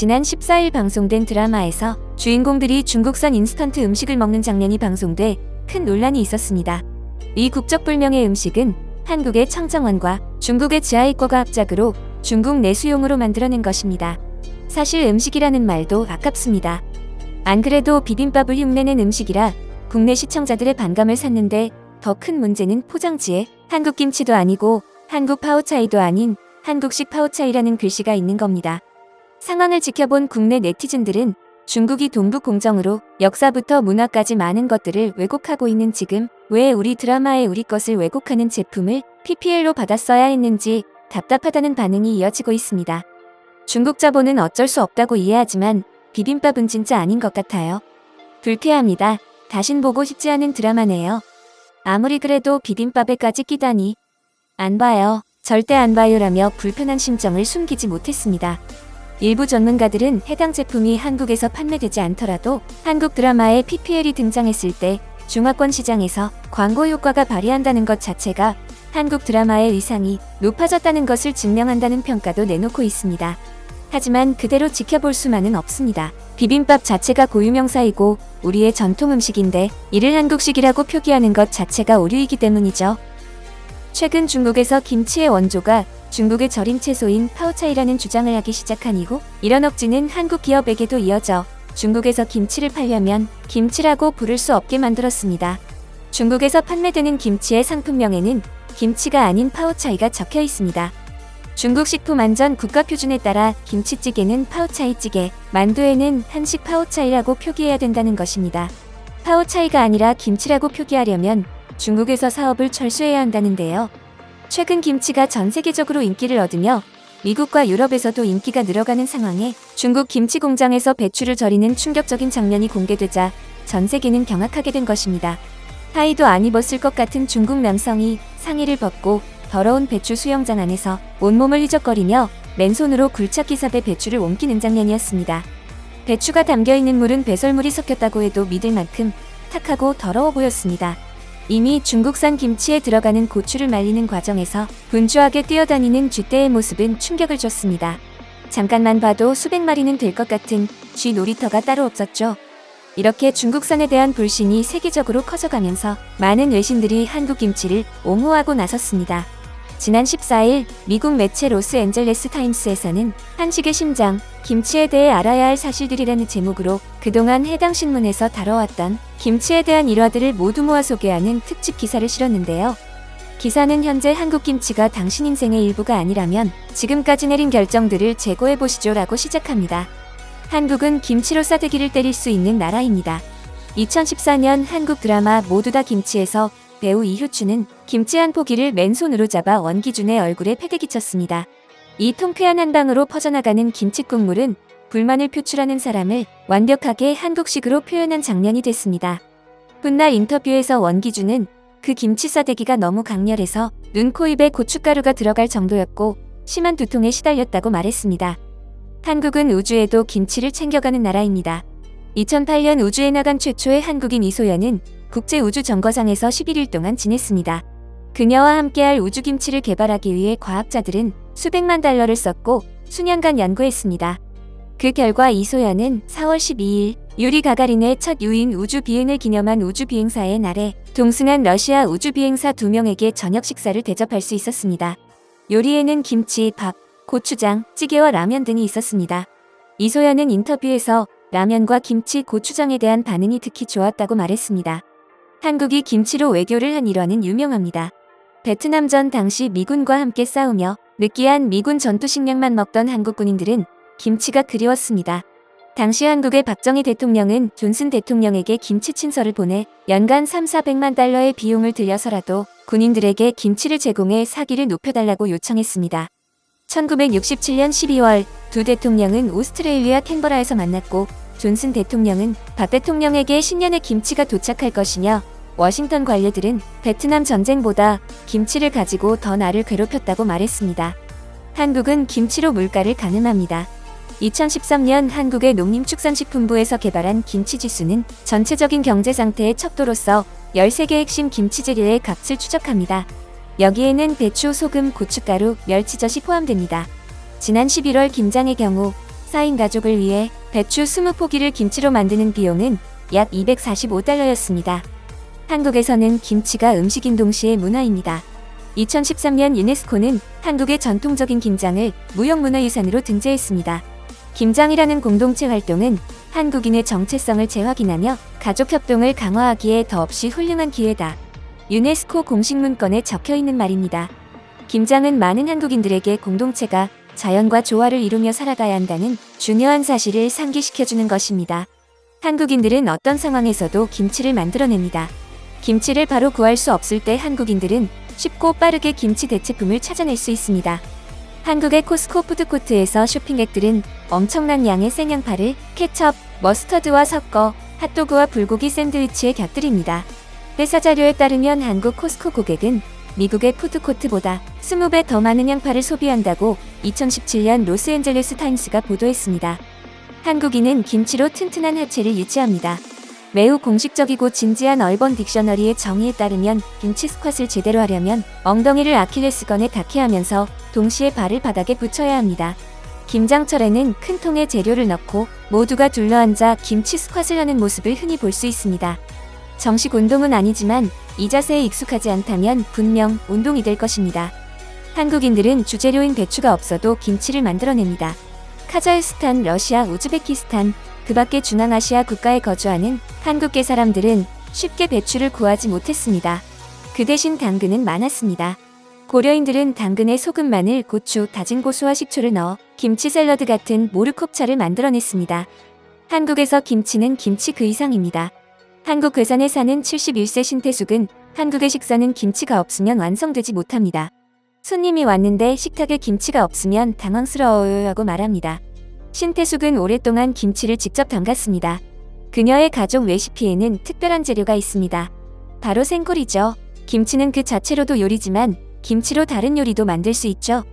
지난 14일 방송된 드라마에서 주인공들이 중국산 인스턴트 음식을 먹는 장면이 방송돼 큰 논란이 있었습니다. 이 국적불명의 음식은 한국의 청정원과 중국의 지하이과가 합작으로 중국 내수용으로 만들어낸 것입니다. 사실 음식이라는 말도 아깝습니다. 안 그래도 비빔밥을 흉내낸 음식이라 국내 시청자들의 반감을 샀는데 더 큰 문제는 포장지에 한국 김치도 아니고 한국 파오차이도 아닌 한국식 파오차이라는 글씨가 있는 겁니다. 상황을 지켜본 국내 네티즌들은 중국이 동북 공정으로 역사부터 문화까지 많은 것들을 왜곡하고 있는 지금 왜 우리 드라마에 우리 것을 왜곡하는 제품을 PPL로 받았어야 했는지 답답하다는 반응이 이어지고 있습니다. 중국 자본은 어쩔 수 없다고 이해하지만 비빔밥은 진짜 아닌 것 같아요. 불쾌합니다. 다신 보고 싶지 않은 드라마네요. 아무리 그래도 비빔밥에까지 끼다니. 안 봐요. 절대 안 봐요라며 불편한 심정을 숨기지 못했습니다. 일부 전문가들은 해당 제품이 한국에서 판매되지 않더라도 한국 드라마에 PPL이 등장했을 때 중화권 시장에서 광고 효과가 발휘한다는 것 자체가 한국 드라마의 위상이 높아졌다는 것을 증명한다는 평가도 내놓고 있습니다. 하지만 그대로 지켜볼 수만은 없습니다. 비빔밥 자체가 고유명사이고 우리의 전통 음식인데 이를 한국식이라고 표기하는 것 자체가 오류이기 때문이죠. 최근 중국에서 김치의 원조가 중국의 절임 채소인 파오차이라는 주장을 하기 시작한 이후 이런 억지는 한국 기업에게도 이어져 중국에서 김치를 팔려면 김치라고 부를 수 없게 만들었습니다. 중국에서 판매되는 김치의 상품명에는 김치가 아닌 파오차이가 적혀 있습니다. 중국 식품안전 국가 표준에 따라 김치찌개는 파오차이찌개, 만두에는 한식 파오차이라고 표기해야 된다는 것입니다. 파오차이가 아니라 김치라고 표기하려면 중국에서 사업을 철수해야 한다는데요. 최근 김치가 전 세계적으로 인기를 얻으며 미국과 유럽에서도 인기가 늘어가는 상황에 중국 김치 공장에서 배추를 절이는 충격적인 장면이 공개되자 전 세계는 경악하게 된 것입니다. 하의도 안 입었을 것 같은 중국 남성이 상의를 벗고 더러운 배추 수영장 안에서 온몸을 휘적거리며 맨손으로 굴착기 삽에 배추를 옮기는 장면이었습니다. 배추가 담겨 있는 물은 배설물이 섞였다고 해도 믿을 만큼 탁하고 더러워 보였습니다. 이미 중국산 김치에 들어가는 고추를 말리는 과정에서 분주하게 뛰어다니는 쥐떼의 모습은 충격을 줬습니다. 잠깐만 봐도 수백 마리는 될 것 같은 쥐 놀이터가 따로 없었죠. 이렇게 중국산에 대한 불신이 세계적으로 커져가면서 많은 외신들이 한국 김치를 옹호하고 나섰습니다. 지난 14일 미국 매체 로스앤젤레스 타임스에서는 한식의 심장, 김치에 대해 알아야 할 사실들이라는 제목으로 그동안 해당 신문에서 다뤄왔던 김치에 대한 일화들을 모두 모아 소개하는 특집 기사를 실었는데요. 기사는 현재 한국 김치가 당신 인생의 일부가 아니라면 지금까지 내린 결정들을 재고해 보시죠 라고 시작합니다. 한국은 김치로 싸대기를 때릴 수 있는 나라입니다. 2014년 한국 드라마 모두 다 김치에서 배우 이효추는 김치 한 포기를 맨손으로 잡아 원기준의 얼굴에 패대기 쳤습니다. 이 통쾌한 한 방으로 퍼져나가는 김치 국물은 불만을 표출하는 사람을 완벽하게 한국식으로 표현한 장면이 됐습니다. 훗날 인터뷰에서 원기준은 그 김치 싸대기가 너무 강렬해서 눈, 코, 입에 고춧가루가 들어갈 정도였고 심한 두통에 시달렸다고 말했습니다. 한국은 우주에도 김치를 챙겨가는 나라입니다. 2008년 우주에 나간 최초의 한국인 이소연은 국제우주정거장에서 11일 동안 지냈습니다. 그녀와 함께할 우주김치를 개발하기 위해 과학자들은 수백만 달러를 썼고 수년간 연구했습니다. 그 결과 이소연은 4월 12일 유리 가가린의 첫 유인 우주 비행을 기념한 우주 비행사의 날에 동승한 러시아 우주 비행사 두 명에게 저녁 식사를 대접할 수 있었습니다. 요리에는 김치, 밥, 고추장, 찌개와 라면 등이 있었습니다. 이소연은 인터뷰에서 라면과 김치, 고추장에 대한 반응이 특히 좋았다고 말했습니다. 한국이 김치로 외교를 한 일화는 유명합니다. 베트남전 당시 미군과 함께 싸우며 느끼한 미군 전투 식량만 먹던 한국 군인들은 김치가 그리웠습니다. 당시 한국의 박정희 대통령은 존슨 대통령에게 김치 친서를 보내 연간 3, 400만 달러의 비용을 들여서라도 군인들에게 김치를 제공해 사기를 높여달라고 요청했습니다. 1967년 12월 두 대통령은 오스트레일리아 캔버라에서 만났고 존슨 대통령은 박 대통령에게 신년에 김치가 도착할 것이며 워싱턴 관료들은 베트남 전쟁보다 김치를 가지고 더 나를 괴롭혔다고 말했습니다. 한국은 김치로 물가를 가늠합니다. 2013년 한국의 농림축산식품부에서 개발한 김치 지수는 전체적인 경제 상태의 척도로서 13개 핵심 김치 재료의 값을 추적합니다. 여기에는 배추, 소금, 고춧가루, 멸치젓이 포함됩니다. 지난 11월 김장의 경우 4인 가족을 위해 배추 20포기를 김치로 만드는 비용은 약 245달러였습니다. 한국에서는 김치가 음식인 동시에 문화입니다. 2013년 유네스코는 한국의 전통적인 김장을 무형문화유산으로 등재했습니다. 김장이라는 공동체 활동은 한국인의 정체성을 재확인하며 가족 협동을 강화하기에 더없이 훌륭한 기회다. 유네스코 공식 문건에 적혀 있는 말입니다. 김장은 많은 한국인들에게 공동체가 자연과 조화를 이루며 살아가야 한다는 중요한 사실을 상기시켜주는 것입니다. 한국인들은 어떤 상황에서도 김치를 만들어냅니다. 김치를 바로 구할 수 없을 때 한국인들은 쉽고 빠르게 김치 대체품을 찾아낼 수 있습니다. 한국의 코스코 푸드코트에서 쇼핑객들은 엄청난 양의 생양파를 케첩, 머스터드와 섞어 핫도그와 불고기 샌드위치에 곁들입니다. 회사 자료에 따르면 한국 코스코 고객은 미국의 푸드코트보다 20배 더 많은 양파를 소비한다고 2017년 로스앤젤레스 타임스가 보도했습니다. 한국인은 김치로 튼튼한 하체를 유지합니다. 매우 공식적이고 진지한 얼번 딕셔너리의 정의에 따르면 김치 스쿼트를 제대로 하려면 엉덩이를 아킬레스건에 닿게 하면서 동시에 발을 바닥에 붙여야 합니다. 김장철에는 큰 통에 재료를 넣고 모두가 둘러앉아 김치 스쿼트를 하는 모습을 흔히 볼 수 있습니다. 정식 운동은 아니지만 이 자세에 익숙하지 않다면 분명 운동이 될 것입니다. 한국인들은 주재료인 배추가 없어도 김치를 만들어냅니다. 카자흐스탄, 러시아, 우즈베키스탄, 그 밖의 중앙아시아 국가에 거주하는 한국계 사람들은 쉽게 배추를 구하지 못했습니다. 그 대신 당근은 많았습니다. 고려인들은 당근에 소금, 마늘, 고추, 다진 고수와 식초를 넣어 김치 샐러드 같은 모르콥차를 만들어냈습니다. 한국에서 김치는 김치 그 이상입니다. 한국 괴산에 사는 71세 신태숙은 한국의 식사는 김치가 없으면 완성되지 못합니다. 손님이 왔는데 식탁에 김치가 없으면 당황스러워요 하고 말합니다. 신태숙은 오랫동안 김치를 직접 담갔습니다. 그녀의 가족 레시피에는 특별한 재료가 있습니다. 바로 생굴이죠. 김치는 그 자체로도 요리지만 김치로 다른 요리도 만들 수 있죠.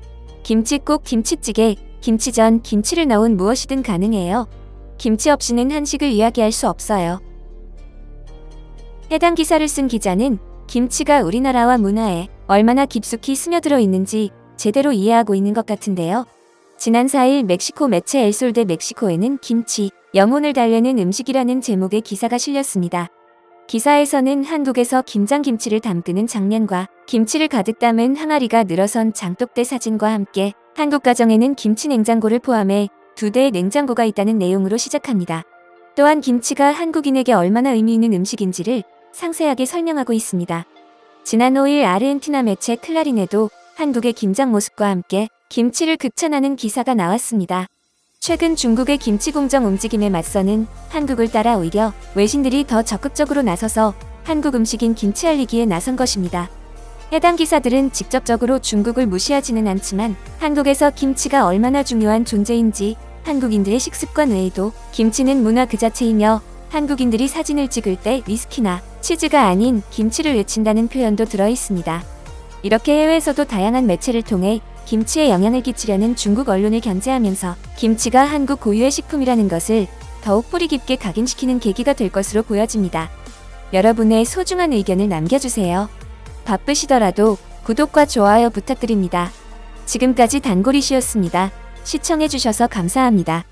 김치국, 김치찌개, 김치전, 김치를 넣은 무엇이든 가능해요. 김치 없이는 한식을 이야기할 수 없어요. 해당 기사를 쓴 기자는 김치가 우리나라와 문화에 얼마나 깊숙이 스며들어 있는지 제대로 이해하고 있는 것 같은데요. 지난 4일 멕시코 매체 엘솔 데 멕시코에는 김치, 영혼을 달래는 음식이라는 제목의 기사가 실렸습니다. 기사에서는 한국에서 김장김치를 담그는 장면과 김치를 가득 담은 항아리가 늘어선 장독대 사진과 함께 한국 가정에는 김치 냉장고를 포함해 두 대의 냉장고가 있다는 내용으로 시작합니다. 또한 김치가 한국인에게 얼마나 의미 있는 음식인지를 상세하게 설명하고 있습니다. 지난 5일 아르헨티나 매체 클라린에도 한국의 김장 모습과 함께 김치를 극찬하는 기사가 나왔습니다. 최근 중국의 김치 공정 움직임에 맞서는 한국을 따라 오히려 외신들이 더 적극적으로 나서서 한국 음식인 김치 알리기에 나선 것입니다. 해당 기사들은 직접적으로 중국을 무시하지는 않지만 한국에서 김치가 얼마나 중요한 존재인지 한국인들의 식습관 외에도 김치는 문화 그 자체이며 한국인들이 사진을 찍을 때 위스키나 치즈가 아닌 김치를 외친다는 표현도 들어 있습니다. 이렇게 해외에서도 다양한 매체를 통해 김치에 영향을 끼치려는 중국 언론을 견제하면서 김치가 한국 고유의 식품이라는 것을 더욱 뿌리 깊게 각인시키는 계기가 될 것으로 보여집니다. 여러분의 소중한 의견을 남겨주세요. 바쁘시더라도 구독과 좋아요 부탁드립니다. 지금까지 단골이시였습니다. 시청해주셔서 감사합니다.